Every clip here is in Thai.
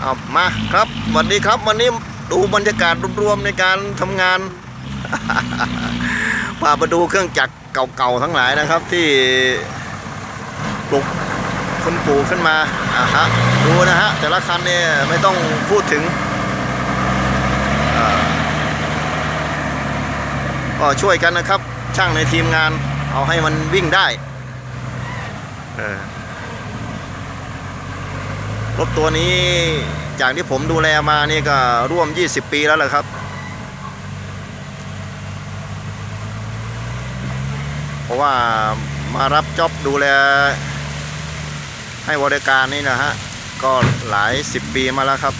เอามาครับสวัสดีครับวันนี้ดูบรรยากาศรวมๆในการทำงานพาไปดูเครื่องจักรเก่าๆทั้งหลายนะครับ ที่ปลุกคุณปู่ขึ้นมาอะฮะดูนะฮะแต่ละคันเนี่ยไม่ต้องพูดถึงก็ช่วยกันนะครับ ช่างในทีมงานเอาให้มันวิ่งได้ เออ รถตัวนี้จากที่ผมดูแลมานี่ก็ร่วม 20 ปีแล้วแหละครับ เพราะว่ามารับจ็อบดูแล ให้บริการนี่นะฮะ ก็หลาย 10 ปีมาแล้วครับ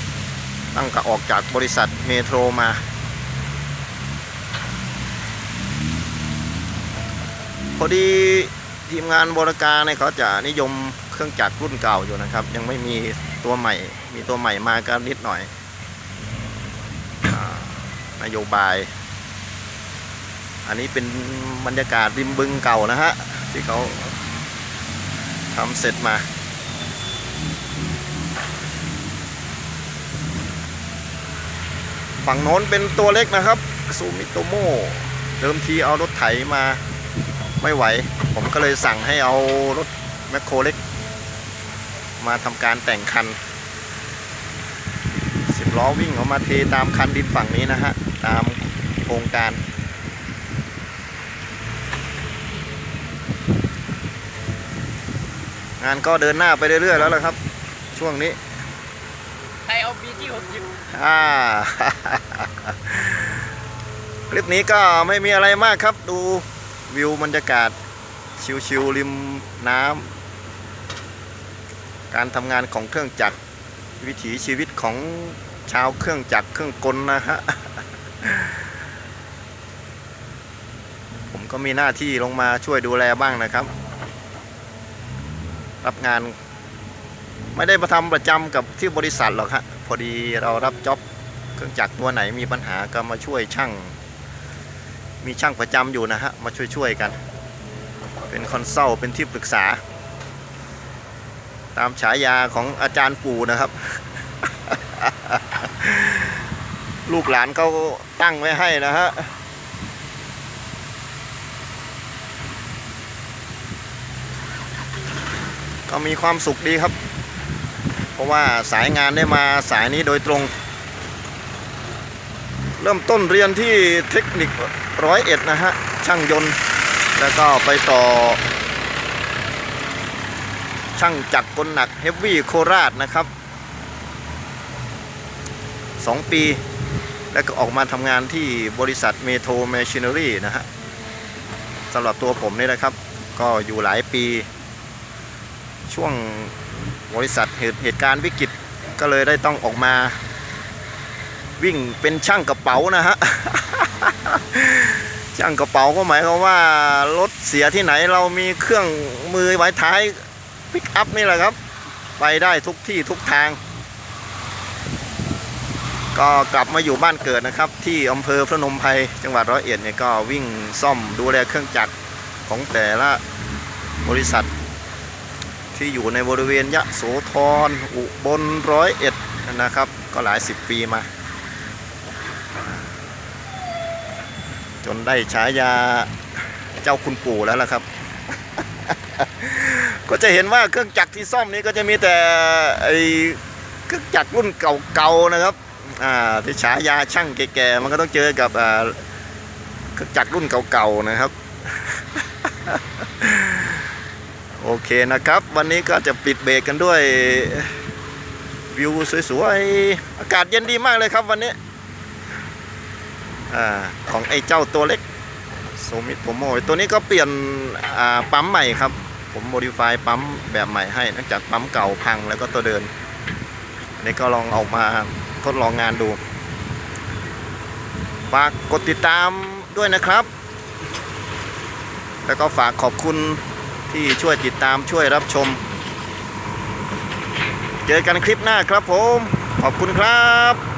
ตั้งแต่ออกจากบริษัทเมโทรมาพอดีทีมงานบริการเนี่ยเขาจะนิยม เครื่องจักรรุ่นเก่าอยู่นะครับ ยังไม่มีตัวใหม่ มีตัวใหม่มากันนิดหน่อยอานโยบาย อันนี้เป็นบรรยากาศริมบึงเก่านะฮะ ที่เขาทำเสร็จมาฝั่งโน้นเป็นตัวเล็กนะครับซูมิโตโมเดิมทีเอารถไถมาไม่ไหว ผมก็เลยสั่งให้เอารถแมคโครเล็ก มาทำการแต่งคันสิบล้อวิ่งออกมาเทตามคันดินฝั่งนี้นะฮะ ตามโครงการงานก็เดินหน้าไปเรื่อยๆแล้วละครับ ช่วงนี้ใครเอาปีที่หกสิบอ่าคลิปนี้ก็ไม่มีอะไรมากครับ ดูวิวบรรยากาศ ชิวๆริมน้ำ การทำงานของเครื่องจักรวิถีชีวิตของชาวเครื่องจักรเครื่องกลนะฮะผมก็มีหน้าที่ลงมาช่วยดูแลบ้างนะครับ รับงาน ไม่ได้มาทำประจำกับที่บริษัทหรอกฮะพอดีเรารับจ็อบเครื่องจักรตัวไหนมีปัญหาก็มาช่วยช่าง มีช่างประจำอยู่นะฮะมาช่วยๆกัน เป็นคอนซัลเป็นที่ปรึกษา ตามฉายาของอาจารย์ปู่นะครับ ลูกหลานเขาตั้งไว้ให้นะฮะก็มีความสุขดีครับ เพราะว่าสายงานได้มาสายนี้โดยตรง เริ่มต้นเรียนที่เทคนิคร้อยเอ็ดนะฮะช่างยนต์ แล้วก็ไปต่อ ช่างจักรกลหนักเฮฟวี่โคราชนะครับ 2 ปี แล้วก็ออกมาทำงานที่บริษัทเมโทรแมชชีน n รีนะฮะสำหรับตัวผมนี่นะครับ ก็อยู่หลายปี ช่วงบริษัทเหตุเหตุการณ์วิกฤตก็เลยได้ต้องออกมา วิ่งเป็นช่างกระเป๋านะฮะช่างกระเป๋าก็หมายความว่ารถเสียที่ไหนเรามีเครื่องมือไว้ท้าย ปิกอัพนี่แหละครับ ไปได้ทุกที่ทุกทาง ก็กลับมาอยู่บ้านเกิดนะครับ ที่อำเภอพระนมไพรจังหวัดร้อยเอ็ดเนี่ยก็วิ่งซ่อมดูแลเครื่องจักรของแต่ละบริษัท ที่อยู่ในบริเวณยะโสธรอุบลร้อยเอ็ดนะครับ ก็หลายสิบปีมา จนได้ฉายาเจ้าคุณปู่แล้วล่ะครับ ก็จะเห็นว่าเครื่องจักรที่ซ่อมนี้ก็จะมีแต่ไอเครื่องจักรรุ่นเก่าๆนะครับอ่าที่ฉายาช่างแก่ๆมันก็ต้องเจอกับอ่าเครื่องจักรรุ่นเก่าๆนะครับ โอเคนะครับ วันนี้ก็จะปิดเบรกกันด้วยวิวสวยๆ อากาศเย็นดีมากเลยครับวันนี้อาของไอ้เจ้าตัวเล็กโซมิโตโมตัวนี้ก็เปลี่ยนอ่าปั๊มใหม่ครับ ผมโมดิฟายปั๊มแบบใหม่ให้นองจากปั๊มเก่าพังแล้วก็ตัวเดินนนี้ก็ลองออกมาทดลองงานดู ฝากกดติดตามด้วยนะครับ แล้วก็ฝากขอบคุณที่ช่วยติดตามช่วยรับชม เจอกันคลิปหน้าครับผม ขอบคุณครับ